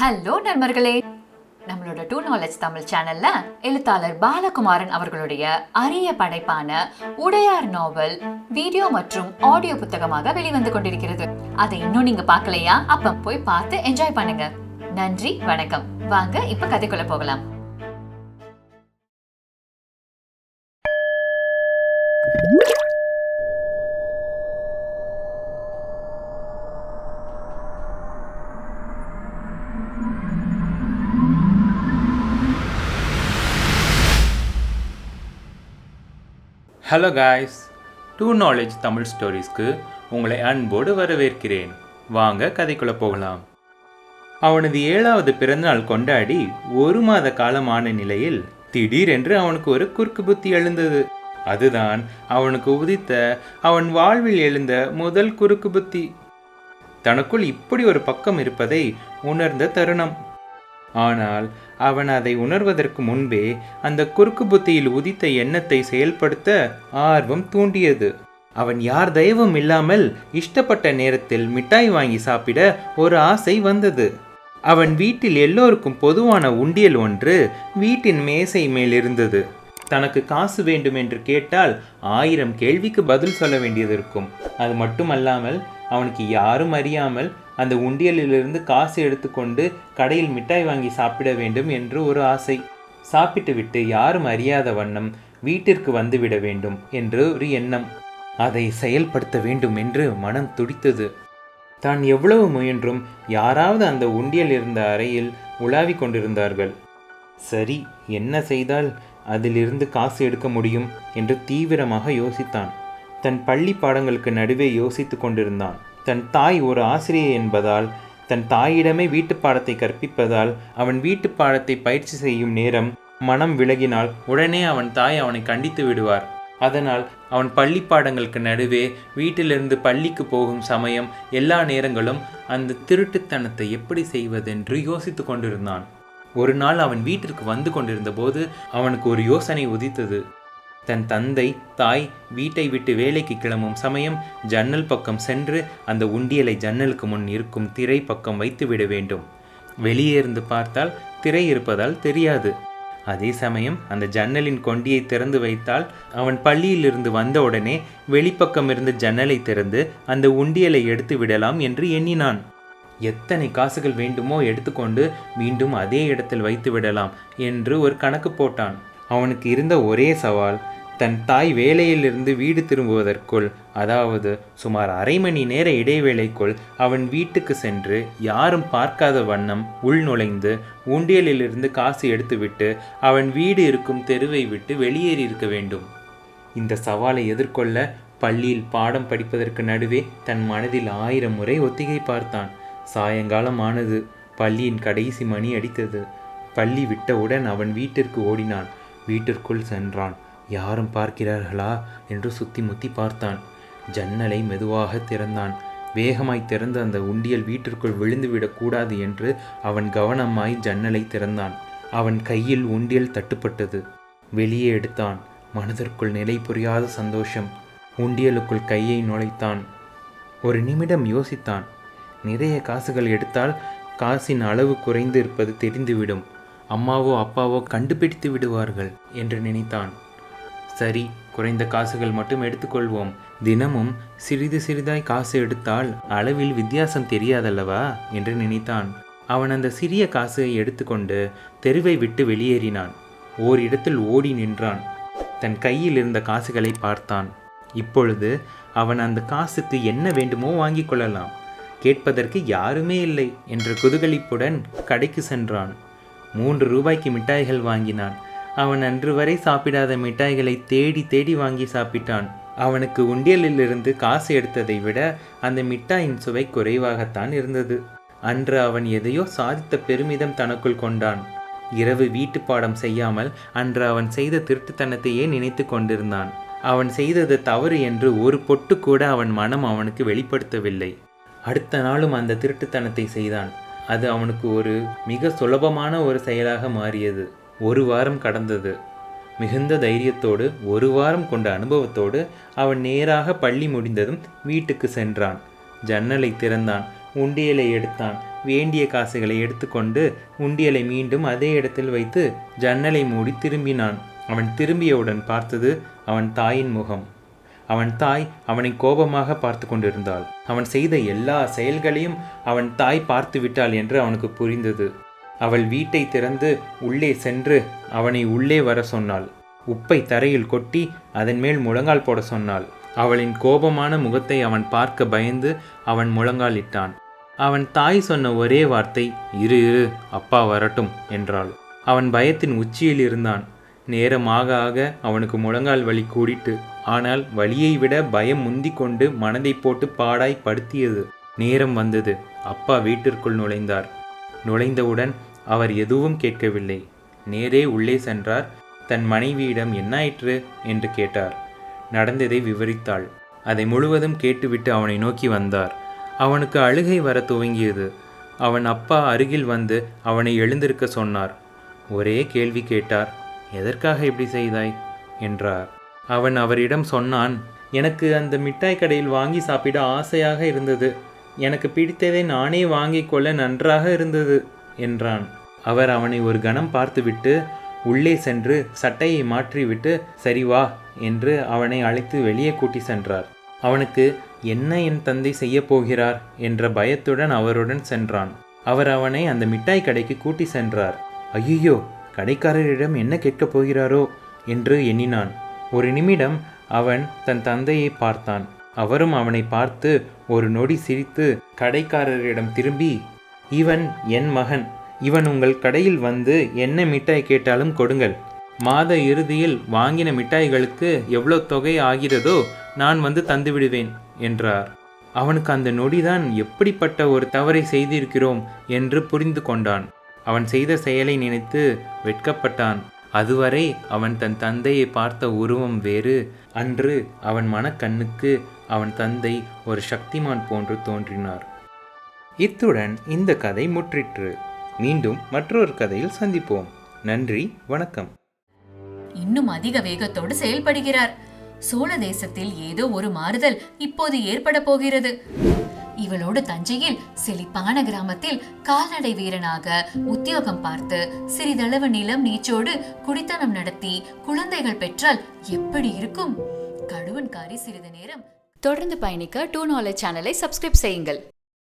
Hello நண்பர்களே. நம்மளோட two knowledge Tamil சேனல்ல எழுத்தாளர் பாலகுமாரன் அவர்களுடைய அரிய படைப்பான உடையார் நாவல் வீடியோ மற்றும் ஆடியோ புத்தகமாக வெளிவந்து கொண்டிருக்கிறது. அதை இன்னும் நீங்க பார்க்கலையா? அப்ப போய் பார்த்து என்ஜாய் பண்ணுங்க. நன்றி வணக்கம். வாங்க இப்ப கதைக்குள்ள போகலாம். Hello guys to knowledge Tamil ஸ்டோரிஸ்க்கு உங்களை அன்போடு வரவேற்கிறேன். வாங்க கதைக்குள்ளே போகலாம். அவனது ஏழாவது பிறந்தநாள் கொண்டாடி ஒரு மாத காலமான நிலையில் திடீரென்று அவனுக்கு ஒரு குறுக்கு புத்தி எழுந்தது. அதுதான் அவனுக்கு உதித்த அவன் வாழ்வில் எழுந்த முதல் குறுக்கு புத்தி. தனக்குள் இப்படி ஒரு பக்கம் இருப்பதை உணர்ந்த தருணம். ஆனால் அவன் அதை உணர்வதற்கு முன்பே அந்த குறுக்கு புத்தியில் உதித்த எண்ணத்தை செயல்படுத்த ஆர்வம் தூண்டியது. அவன் யார் தயவும் இல்லாமல் இஷ்டப்பட்ட நேரத்தில் மிட்டாய் வாங்கி சாப்பிட ஒரு ஆசை வந்தது. அவன் வீட்டில் எல்லோருக்கும் பொதுவான உண்டியல் ஒன்று வீட்டின் மேசை மேல் இருந்தது. தனக்கு காசு வேண்டும் என்று கேட்டால் ஆயிரம் கேள்விக்கு பதில் சொல்ல வேண்டியது இருக்கும். அது மட்டுமல்லாமல் அவனுக்கு யாரும் அறியாமல் அந்த உண்டியலிலிருந்து காசு எடுத்துக்கொண்டு கடையில் மிட்டாய் வாங்கி சாப்பிட வேண்டும் என்று ஒரு ஆசை. சாப்பிட்டுவிட்டு யாரும் அறியாத வண்ணம் வீட்டிற்கு வந்துவிட வேண்டும் என்று ஒரு எண்ணம். அதை செயல்படுத்த வேண்டும் என்று மனம் துடித்தது. தான் எவ்வளவு முயன்றும் யாராவது அந்த உண்டியல் இருந்த அறையில் உலாவிக் கொண்டிருந்தார்கள். சரி என்ன செய்தால் அதிலிருந்து காசு எடுக்க முடியும்? என்று தீவிரமாக யோசித்தான். தன் பள்ளி பாடங்களுக்கு நடுவே யோசித்து கொண்டிருந்தான். தன் தாய் ஒரு ஆசிரியை என்பதால் தன் தாயிடமே வீட்டு பாடத்தை கற்பிப்பதால் அவன் வீட்டு பாடத்தை பயிற்சி செய்யும் நேரம் மனம் விலகினால் உடனே அவன் தாய் அவனை கண்டித்து விடுவார். அதனால் அவன் பள்ளி பாடங்களுக்கு நடுவே வீட்டிலிருந்து பள்ளிக்கு போகும் சமயம் எல்லா நேரங்களும் அந்த திருட்டுத்தனத்தை எப்படி செய்வதென்று யோசித்து கொண்டிருந்தான். ஒரு நாள் அவன் வீட்டிற்கு வந்து கொண்டிருந்த போது அவனுக்கு ஒரு யோசனை உதித்தது. தன் தந்தை தாய் வீட்டை விட்டு வேலைக்கு கிளம்பும் சமயம் ஜன்னல் பக்கம் சென்று அந்த உண்டியலை ஜன்னலுக்கு முன் இருக்கும் திரை பக்கம் வைத்து விட வேண்டும். வெளியே இருந்து பார்த்தால் திரை இருப்பதால் தெரியாது. அதே சமயம் அந்த ஜன்னலின் கொண்டியை திறந்து வைத்தால் அவன் பள்ளியிலிருந்து வந்தவுடனே வெளிப்பக்கம் இருந்து ஜன்னலை திறந்து அந்த உண்டியலை எடுத்து விடலாம் என்று எண்ணினான். எத்தனை காசுகள் வேண்டுமோ எடுத்துக்கொண்டு மீண்டும் அதே இடத்தில் வைத்து விடலாம் என்று ஒரு கணக்கு போட்டான். அவனுக்கு இருந்த ஒரே சவால் தன் தாய் வேலையிலிருந்து வீடு திரும்புவதற்குள் அதாவது சுமார் அரை மணி நேர இடைவேளைக்குள் அவன் வீட்டுக்கு சென்று யாரும் பார்க்காத வண்ணம் உள் நுழைந்து உண்டியலிலிருந்து காசு எடுத்துவிட்டு அவன் வீடு இருக்கும் தெருவை விட்டு வெளியேறி இருக்க வேண்டும். இந்த சவாலை எதிர்கொள்ள பள்ளியில் பாடம் படிப்பதற்கு நடுவே தன் மனதில் ஆயிரம் முறை ஒத்திகை பார்த்தான். சாயங்காலம் ஆனது. பள்ளியின் கடைசி மணி அடித்தது. பள்ளி விட்டவுடன் அவன் வீட்டிற்கு ஓடினான். வீட்டிற்குள் சென்றான். யாரும் பார்க்கிறார்களா? என்று சுத்தி முத்தி பார்த்தான். ஜன்னலை மெதுவாக திறந்தான். வேகமாய் திறந்த அந்த உண்டியல் வீட்டிற்குள் விழுந்துவிடக்கூடாது என்று அவன் கவனமாய் ஜன்னலை திறந்தான். அவன் கையில் உண்டியல் தட்டுப்பட்டது. வெளியே எடுத்தான். மனதிற்குள் நிலை புரியாத சந்தோஷம். உண்டியலுக்குள் கையை நுழைத்தான். ஒரு நிமிடம் யோசித்தான். நிறைய காசுகள் எடுத்தால் காசின் அளவு குறைந்து இருப்பது தெரிந்துவிடும். அம்மாவோ அப்பாவோ கண்டுபிடித்து விடுவார்கள் என்று நினைத்தான். சரி குறைந்த காசுகள் மட்டும் எடுத்துக்கொள்வோம். தினமும் சிறிது சிறிதாய் காசு எடுத்தால் அளவில் வித்தியாசம் தெரியாதல்லவா? என்று நினைத்தான். அவன் அந்த சிறிய காசை எடுத்துக்கொண்டு தெருவை விட்டு வெளியேறினான். ஓரிடத்தில் ஓடி நின்றான். தன் கையில் இருந்த காசுகளை பார்த்தான். இப்பொழுது அவன் அந்த காசுக்கு என்ன வேண்டுமோ வாங்கிக் கொள்ளலாம். கேட்பதற்கு யாருமே இல்லை என்ற குதூகலிப்புடன் கடைக்கு சென்றான். மூன்று ரூபாய்க்கு மிட்டாய்கள் வாங்கினான். அவன் அன்று வரை சாப்பிடாத மிட்டாய்களை தேடி தேடி வாங்கி சாப்பிட்டான். அவனுக்கு உண்டியலிலிருந்து காசு எடுத்ததை விட அந்த மிட்டாயின் சுவை குறைவாகத்தான் இருந்தது. அன்று அவன் எதையோ சாதித்த பெருமிதம் தனக்குள் கொண்டான். இரவு வீட்டு பாடம் செய்யாமல் அன்று அவன் செய்த திருட்டுத்தனத்தையே நினைத்து கொண்டிருந்தான். அவன் செய்தது தவறு என்று ஒரு பொட்டு கூட அவன் மனம் அவனுக்கு வெளிப்படுத்தவில்லை. அடுத்த நாளும் அந்த திருட்டுத்தனத்தை செய்தான். அது அவனுக்கு ஒரு மிக சுலபமான ஒரு செயலாக மாறியது. ஒரு வாரம் கடந்தது. மிகுந்த தைரியத்தோடு ஒரு வாரம் கொண்ட அனுபவத்தோடு அவன் நேராக பள்ளி முடிந்ததும் வீட்டுக்கு சென்றான். ஜன்னலை திறந்தான். உண்டியலை எடுத்தான். வேண்டிய காசுகளை எடுத்துக்கொண்டு உண்டியலை மீண்டும் அதே இடத்தில் வைத்து ஜன்னலை மூடி திரும்பினான். அவன் திரும்பியவுடன் பார்த்தது அவன் தாயின் முகம். அவன் தாய் அவனை கோபமாக பார்த்து கொண்டிருந்தாள். அவன் செய்த எல்லா செயல்களையும் அவன் தாய் பார்த்து விட்டாள் என்று அவனுக்கு புரிந்தது. அவள் வீட்டை திறந்து உள்ளே சென்று அவனை உள்ளே வர சொன்னாள். உப்பை தரையில் கொட்டி அதன் மேல் முழங்கால் போட சொன்னாள். அவளின் கோபமான முகத்தை அவன் பார்க்க பயந்து அவன் முழங்கால் இட்டான். அவன் தாய் சொன்ன ஒரே வார்த்தை இரு இரு அப்பா வரட்டும் என்றாள். அவன் பயத்தின் உச்சியில் இருந்தான். நேரமாக ஆக அவனுக்கு முழங்கால் வலி கூடிட்டு ஆனால் வழியை விட பயம் முந்தி கொண்டு மனதை போட்டு பாடாய் படுத்தியது. நேரம் வந்தது. அப்பா வீட்டிற்குள் நுழைந்தார். நுழைந்தவுடன் அவர் எதுவும் கேட்கவில்லை. நேரே உள்ளே சென்றார். தன் மனைவியிடம் என்னாயிற்று என்று கேட்டார். நடந்ததை விவரித்தாள். அதை முழுவதும் கேட்டுவிட்டு அவனை நோக்கி வந்தார். அவனுக்கு அழுகை வர துவங்கியது. அவன் அப்பா அருகில் வந்து அவனை எழுந்திருக்க சொன்னார். ஒரே கேள்வி கேட்டார். எதற்காக இப்படி செய்தாய்? என்றார். அவன் அவரிடம் சொன்னான் எனக்கு அந்த மிட்டாய் கடையில் வாங்கி சாப்பிட ஆசையாக இருந்தது. எனக்கு பிடித்ததை நானே வாங்கிக் கொள்ள நன்றாக இருந்தது என்றான். அவர் அவனை ஒரு கணம் பார்த்துவிட்டு உள்ளே சென்று சட்டையை மாற்றிவிட்டு சரி வா என்று அவனை அழைத்து வெளியே கூட்டி சென்றார். அவனுக்கு என்ன என் தந்தை செய்யப் போகிறார்? என்ற பயத்துடன் அவருடன் சென்றான். அவர் அவனை அந்த மிட்டாய் கடைக்கு கூட்டி சென்றார். ஐயோ கடைக்காரரிடம் என்ன கேட்கப் போகிறாரோ? என்று எண்ணினான். ஒரு நிமிடம் அவன் தன் தந்தையை பார்த்தான். அவரும் அவனை பார்த்து ஒரு நொடி சிரித்து கடைக்காரரிடம் திரும்பி இவன் என் மகன். இவன் உங்கள் கடையில் வந்து என்ன மிட்டாய் கேட்டாலும் கொடுங்கள். மாத இறுதியில் வாங்கின மிட்டாய்களுக்கு எவ்வளோ தொகை ஆகிறதோ நான் வந்து தந்துவிடுவேன் என்றார். அவனுக்கு அந்த நொடிதான் எப்படிப்பட்ட ஒரு தவறை செய்திருக்கிறோம்? என்று புரிந்து கொண்டான். அவன் செய்த செயலை நினைத்து வெட்கப்பட்டான். அதுவரை அவன் தன் தந்தையை பார்த்த உருவம் வேறு. அன்று அவன் மனக்கண்ணுக்கு அவன் தந்தை ஒரு சக்திமான் போன்று தோன்றினார். இத்துடன் இந்த கதை முற்றிற்று. மீண்டும் மற்றொரு கதையில் சந்திப்போம். நன்றி வணக்கம். இன்னும் அதிக வேகத்தோடு செயல்படுகிறார். சோழ தேசத்தில் ஏதோ ஒரு மாறுதல் இப்போது ஏற்பட போகிறது. இவளோடு தஞ்சையில் செழிப்பான கிராமத்தில் கால்நடை வீரனாக உத்தியோகம் பார்த்து சிறிதளவு நிலம் நீச்சோடு குடித்தனம் நடத்தி குழந்தைகள் பெற்றால் எப்படி இருக்கும்? கடுவன்காரி சிறிது நேரம். தொடர்ந்து பயணிக்க டூ நாலேஜ் சேனலை சப்ஸ்கிரைப் செய்யுங்கள்.